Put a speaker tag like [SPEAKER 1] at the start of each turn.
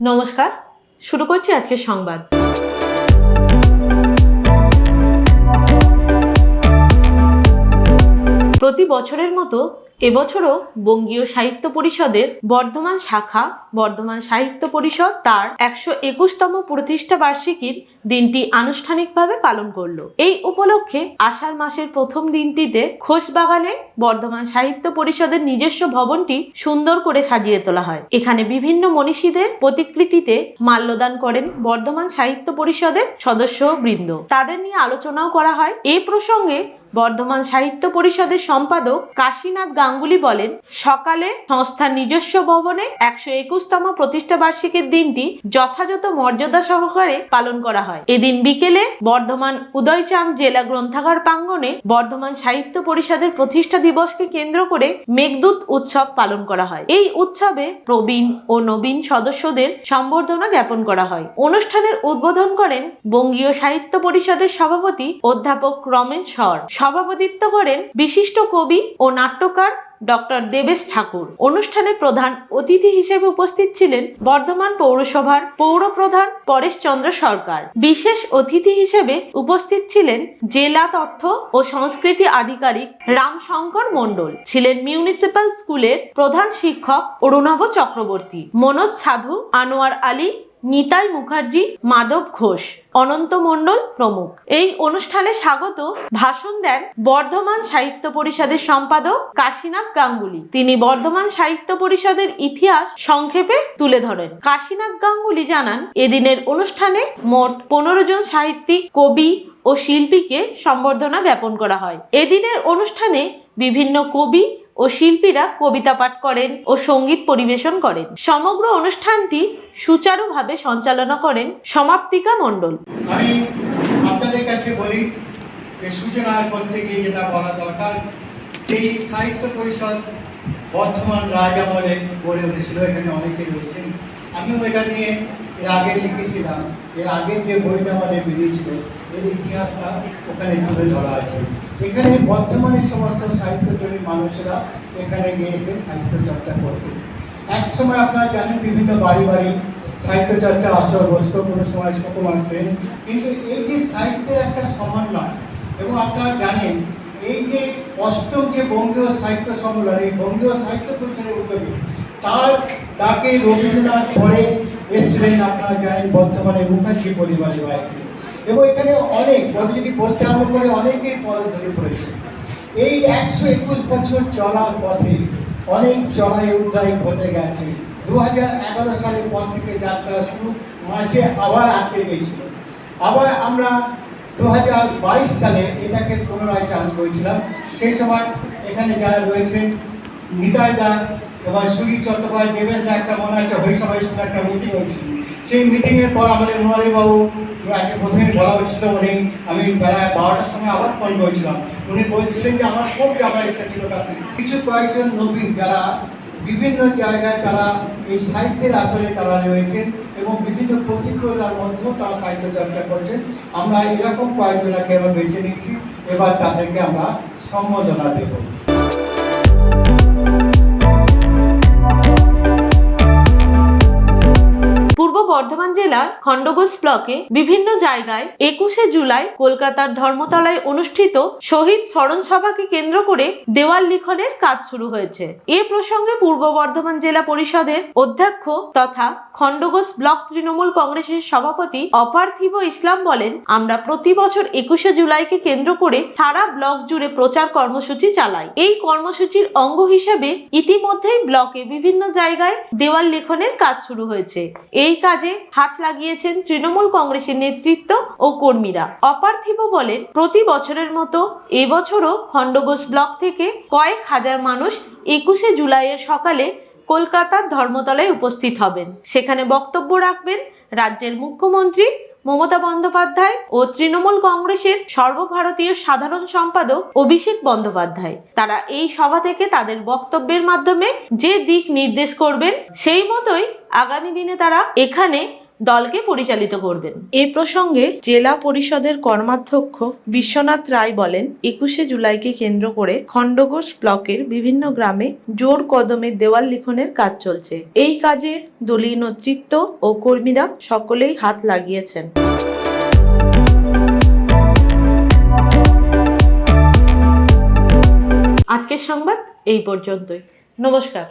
[SPEAKER 1] নমস্কার শুরু করছি আজকের সংবাদ। প্রতি বছরের মতো এবছরও বঙ্গীয় সাহিত্য পরিষদের বর্ধমান শাখা, বর্ধমান সাহিত্য পরিষদ তার একশো একুশতম প্রতিষ্ঠা বার্ষিকীর দিনটি আনুষ্ঠানিকভাবে পালন করল। এই উপলক্ষে আষাঢ় মাসের প্রথম দিনটিতে খোশবাগানে বর্ধমান সাহিত্য পরিষদের নিজস্ব ভবনটি সুন্দর করে সাজিয়ে তোলা হয়। এখানে বিভিন্ন মনীষীদের প্রতিকৃতিতে মাল্যদান করেন বর্ধমান সাহিত্য পরিষদের সদস্য বৃন্দ তাদের নিয়ে আলোচনাও করা হয়। এই প্রসঙ্গে বর্ধমান সাহিত্য পরিষদের সম্পাদক কাশীনাথ গাঙ্গুলি বলেন, সকালে সংস্থার নিজস্ব ভবনে একশো একুশতম প্রতিষ্ঠা বার্ষিকীর দিনটি যথাযথ মর্যাদা সহকারে পালন করা হয়। এদিন বিকেলে বর্ধমান উদয়চাঁদ জেলা গ্রন্থাগার প্রাঙ্গণে বর্ধমান সাহিত্য পরিষদের প্রতিষ্ঠা দিবসকে কেন্দ্র করে মেঘদূত উৎসব পালন করা হয়। এই উৎসবে প্রবীণ ও নবীন সদস্যদের সম্বর্ধনা জ্ঞাপন করা হয়। অনুষ্ঠানের উদ্বোধন করেন বঙ্গীয় সাহিত্য পরিষদের সভাপতি অধ্যাপক রমেন সর। সভাপতিত্ব করেন বিশিষ্ট কবি ও নাট্যকার ডক্টর দেবেশ ঠাকুর। অনুষ্ঠানে প্রধান অতিথি হিসেবে উপস্থিত ছিলেন বর্ধমান পৌরসভার পৌর প্রধান পরেশ চন্দ্র সরকার। বিশেষ অতিথি হিসেবে উপস্থিত ছিলেন জেলা তথ্য ও সংস্কৃতি আধিকারিক রামশঙ্কর মণ্ডল, ছিলেন মিউনিসিপ্যাল স্কুলের প্রধান শিক্ষক অরুণাভ চক্রবর্তী, মনোজ সাধু, আনোয়ার আলী নিতাই মুখার্জি, মাধব ঘোষ, অনন্ত মণ্ডল প্রমুখ। এই অনুষ্ঠানে স্বাগত ভাষণ দেন বর্ধমান সাহিত্য পরিষদের সম্পাদক কাশীনাথ গাঙ্গুলি। তিনি বর্ধমান সাহিত্য পরিষদের ইতিহাস সংক্ষেপে তুলে ধরেন। কাশীনাথ গাঙ্গুলি জানান, এদিনের অনুষ্ঠানে মোট পনেরো জন সাহিত্যিক, কবি ও শিল্পীকে সম্বর্ধনা জ্ঞাপন করা হয়। এদিনের অনুষ্ঠানে বিভিন্ন কবি ও শিল্পীরা কবিতা পাঠ করেন ও সংগীত পরিবেশন করেন। সমগ্র অনুষ্ঠানটি সুচারুভাবে সঞ্চালনা করেন সমাপ্তিকা মণ্ডল।
[SPEAKER 2] আমি আপনাদের কাছে বলি, যে সূচনার করতে গিয়ে যেটা বলা দরকার এই সাহিত্য পরিষদ বর্ধমান রাজ আমলে গড়ে উঠেছিল। এখানে অনেকে রয়েছেন। আমিও এটা নিয়ে এর আগে লিখেছিলাম, এর আগে যে বইটা আমাদের বেরিয়েছিল, এর ইতিহাসটা ওখানে তুলে ধরা আছে। এখানে বর্তমানের সমস্ত সাহিত্যপ্রেমী মানুষেরা এখানে গিয়ে এসে সাহিত্য চর্চা করতেন এক সময় আপনারা জানেন বিভিন্ন বাড়ি বাড়ি সাহিত্য চর্চা আসর বসত, কোনো সময় সুকুমার মানুষের কিন্তু এই যে সাহিত্যের একটা সমন্বয়, এবং আপনারা জানেন, এই যে অষ্টম যে বঙ্গীয় সাহিত্য সম্মেলন, এই বঙ্গীয় সাহিত্য পরিষদের উদ্যোগে তার তাকে রবীন্দ্রনাথ পরে এসছিলেন আপনারা জানেন, বর্তমানে মুখার্জি পরিবারের বাড়িতে এবং এখানে অনেক, পদে যদি বলতে আরম্ভ করে অনেকেই পদ ধরে পড়েছে। এই একশো একুশ বছর চলার পথে অনেক চড়াই উদ্রাই ঘটে গেছে। দু হাজার এগারো সালের পর থেকে যাত্রা শুরু, মাঝে আবার আটকে গিয়েছিল। আবার আমরা দু হাজার বাইশ সালে এটাকে পুনরায় চালু করেছিলাম। সেই সময় এখানে যারা রয়েছেন, নিতাই দা এবার সুজিত চট্টোপাধ্যায় দেবেশ একটা মনে আছে হরিসভার সঙ্গে একটা মিটিং হয়েছিল। সেই মিটিংয়ের পর আমাদের বাবু আগে প্রথমে বলা হয়েছিল উনি, আমি বেলা বারোটার সময় আবার ফোন করেছিলাম। উনি বলছিলেন যে আমার খুব যাবার ইচ্ছা ছিল কাছে। কিছু কয়েকজন নবীন যারা বিভিন্ন জায়গায় তারা এই সাহিত্যের আসরে তারা রয়েছেন এবং বিভিন্ন প্রতিক্রিয়ার মধ্যেও তারা সাহিত্য চর্চা করছেন। আমরা এরকম কয়েকজনকে আমরা বেছে নিচ্ছি। এবার তাদেরকে আমরা সম্বোধনা দেবো।
[SPEAKER 1] বর্ধমান জেলার খণ্ডঘোষ ব্লকে বিভিন্ন জায়গায় একুশে জুলাই কলকাতার ধর্মতলায় অনুষ্ঠিত শহীদ স্মরণ সভাকে কেন্দ্র করে দেওয়াল লিখনের কাজ শুরু হয়েছে। এ প্রসঙ্গে পূর্ব বর্ধমান জেলা পরিষদের অধ্যক্ষ তথা খণ্ডঘোষ ব্লক তৃণমূল কংগ্রেসের সভাপতি অপার্থিব ইসলাম বলেন, আমরা প্রতি বছর একুশে জুলাইকে কেন্দ্র করে সারা ব্লক জুড়ে প্রচার কর্মসূচি চালাই। এই কর্মসূচির অঙ্গ হিসেবে ইতিমধ্যেই ব্লকে বিভিন্ন জায়গায় দেওয়াল লিখনের কাজ শুরু হয়েছে। এই কাজে হাত লাগিয়েছেন তৃণমূল কংগ্রেসের নেতৃত্ব ও কর্মীরা। অপার্থিব বলেন প্রতি বছরের মতো এবছরও খণ্ডঘোষ ব্লক থেকে কয়েক হাজার মানুষ একুশে জুলাইয়ের সকালে কলকাতার ধর্মতলায় উপস্থিত হবেন। সেখানে বক্তব্য রাখবেন রাজ্যের মুখ্যমন্ত্রী মমতা বন্দ্যোপাধ্যায় ও তৃণমূল কংগ্রেসের সর্বভারতীয় সাধারণ সম্পাদক অভিষেক বন্দ্যোপাধ্যায়। তারা এই সভা থেকে তাদের বক্তব্যের মাধ্যমে যে দিক নির্দেশ করবেন, সেই মতোই আগামী দিনে তারা এখানে দলকে পরিচালিত করবেন। এ প্রসঙ্গে জেলা পরিষদের কর্মাধ্যক্ষ বিশ্বনাথ রায় বলেন একুশে জুলাইকে কেন্দ্র করে খণ্ডঘোষ ব্লকের বিভিন্ন গ্রামে জোর কদমে দেওয়াল লিখনের কাজ চলছে। এই কাজে দলীয় নেতৃত্ব ও কর্মীরা সকলেই হাত লাগিয়েছেন। আজকের সংবাদ এই পর্যন্তই। নমস্কার।